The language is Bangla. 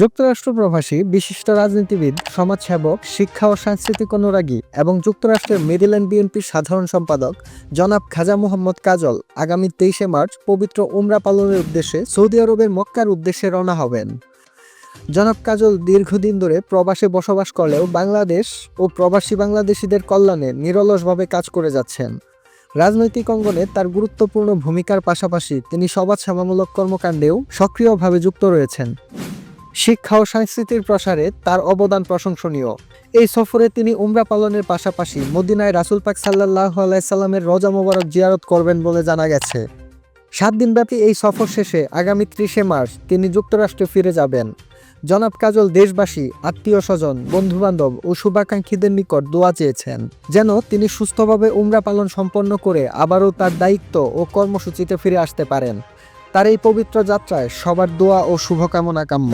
যুক্তরাষ্ট্র প্রবাসী, বিশিষ্ট রাজনীতিবিদ, সমাজসেবক, শিক্ষা ও সাংস্কৃতিক অনুরাগী এবং যুক্তরাষ্ট্রের মেরিল্যান্ড বিএনপির সাধারণ সম্পাদক জনাব খাজা মোহাম্মদ কাজল আগামী তেইশে মার্চ পবিত্র উমরা পালনের উদ্দেশ্যে সৌদি আরবের মক্কার উদ্দেশ্যে রওনা হবেন। জনাব কাজল দীর্ঘদিন ধরে প্রবাসে বসবাস করলেও বাংলাদেশ ও প্রবাসী বাংলাদেশিদের কল্যাণে নিরলসভাবে কাজ করে যাচ্ছেন। রাজনৈতিক অঙ্গনে তার গুরুত্বপূর্ণ ভূমিকার পাশাপাশি তিনি সমাজ সেবামূলক কর্মকাণ্ডেও সক্রিয়ভাবে যুক্ত রয়েছেন। শিক্ষা ও সংস্কৃতির প্রসারে তার অবদান প্রশংসনীয়। এই সফরে তিনি উমরা পালনের পাশাপাশি মদিনায় রাসুল পাক সাল্লাহ আলাইসাল্লামের রজা মোবারক জিয়ারত করবেন বলে জানা গেছে। সাত দিনব্যাপী এই সফর শেষে আগামী ত্রিশে মার্চ তিনি যুক্তরাষ্ট্রে ফিরে যাবেন। জনাব কাজল দেশবাসী, আত্মীয় স্বজন, বন্ধুবান্ধব ও শুভাকাঙ্ক্ষীদের নিকট দোয়া চেয়েছেন যেন তিনি সুস্থভাবে উমরা পালন সম্পন্ন করে আবারও তার দায়িত্ব ও কর্মসূচিতে ফিরে আসতে পারেন। তার এই পবিত্র যাত্রায় সবার দোয়া ও শুভকামনা কাম্য।